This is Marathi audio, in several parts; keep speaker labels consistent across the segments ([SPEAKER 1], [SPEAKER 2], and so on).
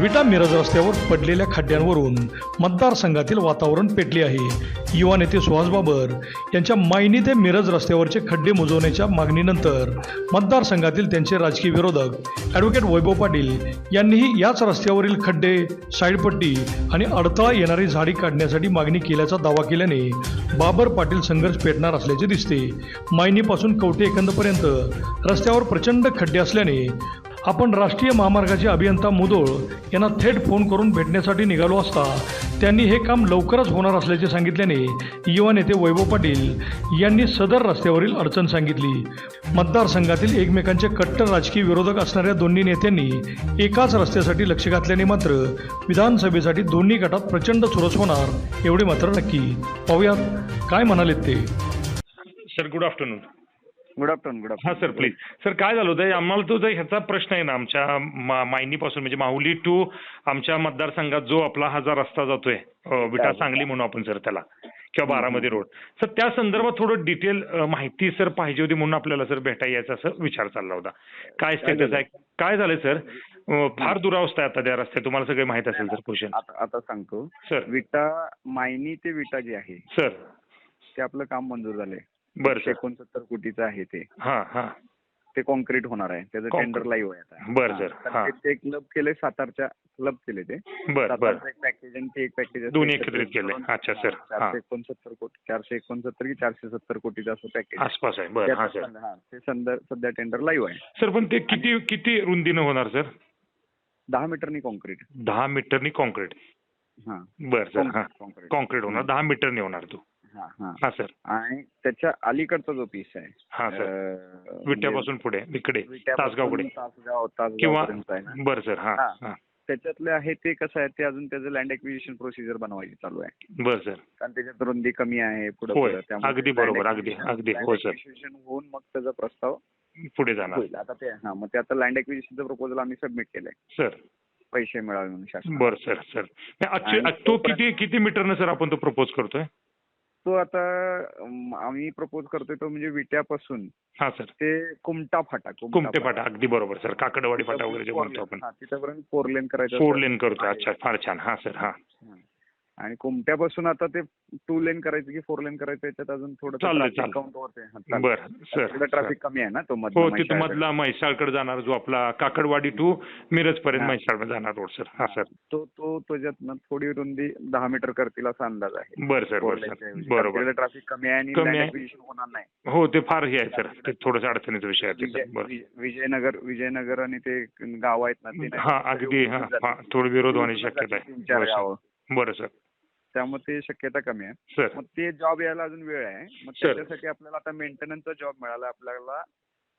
[SPEAKER 1] विटा मिरज रस्त्यावर पडलेल्या खड्ड्यांवरून मतदारसंघातील वातावरण पेटले आहे. युवा नेते सुहास बाबर यांच्या मायनी ते मिरज रस्त्यावरचे खड्डे मुजवण्याच्या मागणीनंतर मतदारसंघातील त्यांचे राजकीय विरोधक ॲडव्होकेट वैभव पाटील यांनीही याच रस्त्यावरील खड्डे साईडपट्टी आणि अडथळा येणारी झाडी काढण्यासाठी मागणी केल्याचा दावा केल्याने बाबर पाटील संघर्ष पेटणार असल्याचे दिसते. मायनीपासून कवटे एकंदपर्यंत रस्त्यावर प्रचंड खड्डे असल्याने आपण राष्ट्रीय महामार्गाचे अभियंता मुदोळ यांना थेट फोन करून भेटण्यासाठी निघालो असता त्यांनी हे काम लवकरच होणार असल्याचे सांगितल्याने युवा नेते वैभव पाटील यांनी सदर रस्त्यावरील अडचण सांगितली. मतदारसंघातील एकमेकांचे कट्टर राजकीय विरोधक असणाऱ्या दोन्ही नेत्यांनी एकाच रस्त्यासाठी लक्ष घातल्याने मात्र विधानसभेसाठी दोन्ही गटात प्रचंड चुरस होणार एवढे मात्र नक्की. पाहूयात काय म्हणालेत ते.
[SPEAKER 2] Sir good afternoon
[SPEAKER 3] good afternoon good
[SPEAKER 2] हा सर प्लीज सर काय झालं होतं? आम्हाला तो जो ह्याचा प्रश्न आहे ना आमच्या मायनीपासून म्हणजे माहुली टू आमच्या मतदारसंघात जो आपला हा जो रस्ता जातोय विटा सांगली म्हणू आपण सर त्याला किंवा बारामती रोड सर त्या संदर्भात थोडं डिटेल माहिती सर पाहिजे होती म्हणून आपल्याला सर भेटा यायचा असं विचार चालला होता. काय स्टेटस आहे? काय झालंय सर फार दुरावस्था आहे आता त्या रस्त्यात. तुम्हाला सगळे माहीत असेल सर क्वेश्चन
[SPEAKER 3] आता आता सांगतो.
[SPEAKER 2] सर
[SPEAKER 3] विटा मायनी ते विटा जे आहे
[SPEAKER 2] सर
[SPEAKER 3] ते आपलं काम मंजूर झालंय.
[SPEAKER 2] बरं
[SPEAKER 3] एकोणसत्तर कोटीचं आहे ते.
[SPEAKER 2] हां हां.
[SPEAKER 3] ते कॉन्क्रीट होणार आहे. त्याचं. टेंडर लाईव्ह आहे आता.
[SPEAKER 2] बरं. सर.
[SPEAKER 3] तर. ते- क्लब केले सातारच्या क्लब केले ते.
[SPEAKER 2] बरं बरं.
[SPEAKER 3] सातारचं एक पॅकेज आणि ते एक पॅकेज
[SPEAKER 2] दोन्ही एकत्रित केले. अच्छा, सर.
[SPEAKER 3] चारशे एकोणसत्तर कोटी चारशे एकोणसत्तर की चारशे सत्तर कोटीचं असं पॅकेज
[SPEAKER 2] आसपास आहे. हां
[SPEAKER 3] ते सध्या टेंडर लाईव्ह आहे.
[SPEAKER 2] सर पण ते किती किती रुंदीनं होणार सर?
[SPEAKER 3] दहा मीटरनी कॉन्क्रीट
[SPEAKER 2] दहा मीटरनी कॉन्क्रीट
[SPEAKER 3] हा.
[SPEAKER 2] बर सर. हा.
[SPEAKER 3] कॉन्क्रीट
[SPEAKER 2] कॉन्क्रीट होणार. दहा मीटरनी होणार तू.
[SPEAKER 3] हा
[SPEAKER 2] सर.
[SPEAKER 3] आणि त्याच्या अलीकडचा जो पीस आहे
[SPEAKER 2] हा सर.
[SPEAKER 3] अं,
[SPEAKER 2] विट्यापासून पुढे इकडे
[SPEAKER 3] तासगाव आहे ना.
[SPEAKER 2] बर सर हा
[SPEAKER 3] त्याच्यातले आहे ते कसं आहे ते अजून त्याचं लँड एक्विजिशन प्रोसिजर बनवायची चालू आहे.
[SPEAKER 2] बर सर.
[SPEAKER 3] कारण त्याच्यात रुंदी कमी आहे पुढे. पुढे.
[SPEAKER 2] अगदी बरोबर, अगदी, अगदी. हो,
[SPEAKER 3] होऊन मग त्याचा प्रस्ताव
[SPEAKER 2] पुढे जाणार.
[SPEAKER 3] आता ते हा मग ते आता लँड एक्विजिशनचं प्रपोजल आम्ही सबमिट केलंय.
[SPEAKER 2] सर.
[SPEAKER 3] पैसे मिळावे म्हणून शासन
[SPEAKER 2] बर सर सर. तो किती किती मीटरनं सर आपण तो प्रपोज करतोय?
[SPEAKER 3] तो आता आम्ही प्रपोज करतोय तो म्हणजे विट्यापासून.
[SPEAKER 2] हा सर.
[SPEAKER 3] ते कुमटा फाटा
[SPEAKER 2] कुमटे फाटा. अगदी बरोबर सर. काकडवाडी फाटा वगैरे जे म्हणतो आपण.
[SPEAKER 3] तिथपर्यंत फोर लेन करायचं
[SPEAKER 2] फोर. लेन करतोय. अच्छा फार छान. हा सर. हा.
[SPEAKER 3] आणि कुमट्यापासून आता ते टू लेन करायचं की फोर लेन करायचं याच्यात अजून थोडं
[SPEAKER 2] चाललंय, चाललंय.
[SPEAKER 3] काउंट होते
[SPEAKER 2] बर सर
[SPEAKER 3] तिकडे ट्रॅफिक कमी आहे ना तो
[SPEAKER 2] हो तिथं मधला म्हैसाळकडे जाणार जो आपला काकडवाडी टू मिरज पर्यंत
[SPEAKER 3] हा.
[SPEAKER 2] म्हैसाळ जाणार रोड सर. हा सर.
[SPEAKER 3] तो तो त्याच्यात थोडी रुंदी दहा मीटर करतील असा अंदाज आहे.
[SPEAKER 2] बर सर बर. बरोबर.
[SPEAKER 3] ट्रॅफिक कमी आहे आणि
[SPEAKER 2] कमी
[SPEAKER 3] होणार नाही.
[SPEAKER 2] हो ते फार हे आहे सर. ते थोडंसं अडचणीचा विषय आहे
[SPEAKER 3] विजयनगर विजयनगर आणि ते गाव आहेत ना ते
[SPEAKER 2] हा अगदी हा थोडी विरोध होण्याची शक्यता आहे. बरं सर.
[SPEAKER 3] त्यामुळे ते शक्यता कमी आहे.
[SPEAKER 2] सर.
[SPEAKER 3] मग ते जॉब यायला अजून वेळ आहे. मग. त्याच्यासाठी आपल्याला आता मेंटेनन्सचा जॉब मिळाला. आपल्याला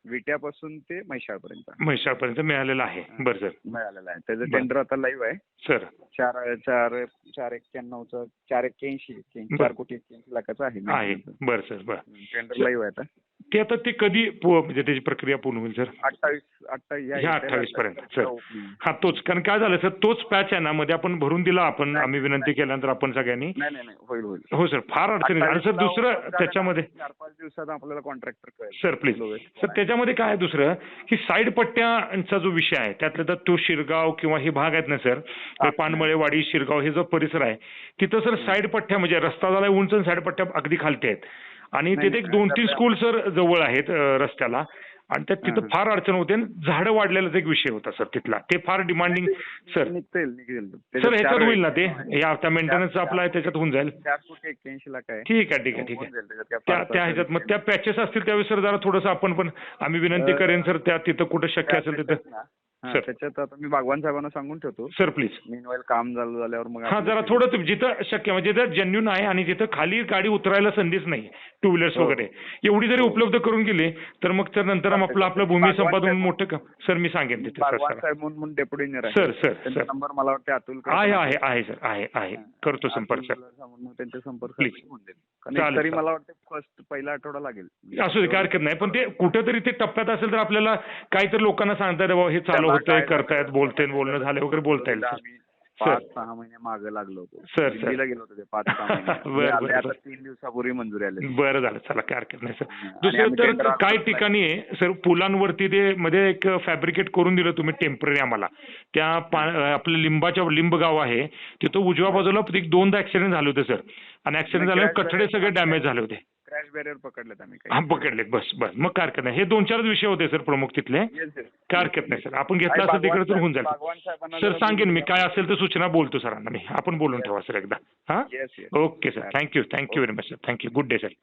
[SPEAKER 3] विट्यापासून ते म्हैसाळपर्यंत
[SPEAKER 2] म्हैसाळपर्यंत मिळालेलं आहे. बरं सर.
[SPEAKER 3] मिळालेलं आहे. त्याचं
[SPEAKER 2] बरं.
[SPEAKER 3] टेंडर आता लाईव्ह आहे.
[SPEAKER 2] सर.
[SPEAKER 3] चार चार चार एक्क्याण्णवचं चार एक्क्याऐंशी
[SPEAKER 2] बरं.
[SPEAKER 3] चार कोटी एक्क्याऐंशी लाखाचं आहे
[SPEAKER 2] आहे. बरं सर. बरं.
[SPEAKER 3] टेंडर लाईव्ह आहे आता.
[SPEAKER 2] ते आता ते कधी म्हणजे त्याची प्रक्रिया पूर्ण होईल सर?
[SPEAKER 3] अठ्ठावीस अठ्ठावीस
[SPEAKER 2] ह्या 28 पर्यंत, सर.
[SPEAKER 3] हम्म.
[SPEAKER 2] हा. तोच. कारण काय झालं सर तोच पॅच आहे ना मध्ये आपण भरून दिला आपण आम्ही विनंती केल्यानंतर आपण सगळ्यांनी.
[SPEAKER 3] नाही नाही नाही होईल होईल.
[SPEAKER 2] हो सर फार अडचणी आणि सर
[SPEAKER 3] 28 ला
[SPEAKER 2] दुसरं त्याच्यामध्ये
[SPEAKER 3] चार पाच दिवसात आपल्याला कॉन्ट्रॅक्टर
[SPEAKER 2] सर प्लीज. सर त्याच्यामध्ये काय आहे दुसरं की साईड पट्ट्यांचा जो विषय आहे त्यातल्या त्यात तो शिरगाव किंवा हे भाग आहेत ना सर पानमळेवाडी शिरगाव हे जो परिसर आहे तिथं सर साईड पट्ट्या म्हणजे रस्ता झाला उंच साईड पट्ट्या अगदी खालती आहेत. आणि तिथे एक दोन तीन स्कूल सर जवळ आहेत रस्त्याला. आणि त्यात तिथं. फार अडचण होते आणि झाडं वाढलेलाच एक विषय होता सर तिथला. ते फार डिमांडिंग सर सर ह्याच्यात होईल ना ते? या त्या मेंटेनन्सचा आपला आहे त्याच्यात होऊन जाईल. ठीक आहे ठीक आहे ठीक आहे. त्या ह्याच्यात मग त्या पॅचेस असतील त्यावेळेस सर जरा थोडंसं आपण पण आम्ही विनंती करेन सर त्या तिथं कुठं शक्य असेल तिथं.
[SPEAKER 3] त्याच्यात ना,
[SPEAKER 2] सर.
[SPEAKER 3] त्याच्यात आता मी बागवान साहेबांना सांगून ठेवतो.
[SPEAKER 2] सर प्लीज
[SPEAKER 3] मीनवाईल काम झालं झाल्यावर मग
[SPEAKER 2] हा जरा थोडं जिथं शक्य म्हणजे जिथं जेन्युन आहे आणि जिथं खाली गाडी उतरायला संधीच नाही टू व्हीलर्स
[SPEAKER 3] हो.
[SPEAKER 2] वगैरे. एवढी जरी
[SPEAKER 3] हो.
[SPEAKER 2] उपलब्ध करून गेली तर मग तर नंतर आपलं आपलं भूमी संपादन मोठं काम सर मी सांगेन तिथे
[SPEAKER 3] साहेब म्हणून डेप्युटी इंजिनियर
[SPEAKER 2] सर, सर,
[SPEAKER 3] त्यांचा. नंबर मला वाटतं अतुल
[SPEAKER 2] आहे आहे आहे सर आहे आहे. करतो संपर्क सर
[SPEAKER 3] मग त्यांच्या संपर्क तरी. मला वाटतं फर्स्ट पहिला आठवडा लागेल.
[SPEAKER 2] असू दे काय हरकत नाही. पण ते कुठेतरी ते टप्प्यात असेल तर आपल्याला काहीतरी लोकांना सांगता बाबा हे चालू
[SPEAKER 3] त्याला
[SPEAKER 2] होतंय करतायत बोलतायत बोलणं झालं वगैरे बोलता येईल.
[SPEAKER 3] पाच सहा महिने मागे लागलो होतो.
[SPEAKER 2] सर.
[SPEAKER 3] दिल्लीला गेलो होतो ते पाच सहा महिने. तीन दिवसापूर्वी मंजुरी आली
[SPEAKER 2] बरं झालं चला काय हरकत नाही सर. दुसरं तर काही ठिकाणी आहे सर पुलांवरती ते मध्ये एक फॅब्रिकेट करून दिलं तुम्ही टेंपररी आम्हाला. त्या आपलं लिंबाच्या लिंब गाव आहे. तिथं उजव्या बाजूला एक दोनदा ऍक्सिडेंट झाले होते सर. आणि ऍक्सिडेंट झाल्यावर कठडे सगळे डॅमेज झाले होते.
[SPEAKER 3] क्रॅश बॅरियर पकडलेत आम्ही
[SPEAKER 2] हा पकडलेत बस बस. मग काय हरकत नाही हे दोन चारच विषय होते सर प्रमुख तिथले.
[SPEAKER 3] Yes, yes.
[SPEAKER 2] काय हरकत नाही सर. आपण घेतला
[SPEAKER 3] आणि
[SPEAKER 2] असं तिकडे तर होऊन जाईल.
[SPEAKER 3] साहेबांना
[SPEAKER 2] सर
[SPEAKER 3] जरा
[SPEAKER 2] सांगेन मी. काय असेल तर सूचना बोलतो सरांना मी. आपण बोलून ठेवा सर एकदा. हा?
[SPEAKER 3] Yes, yes.
[SPEAKER 2] Okay sir. Thank you thank you very much sir thank you good day sir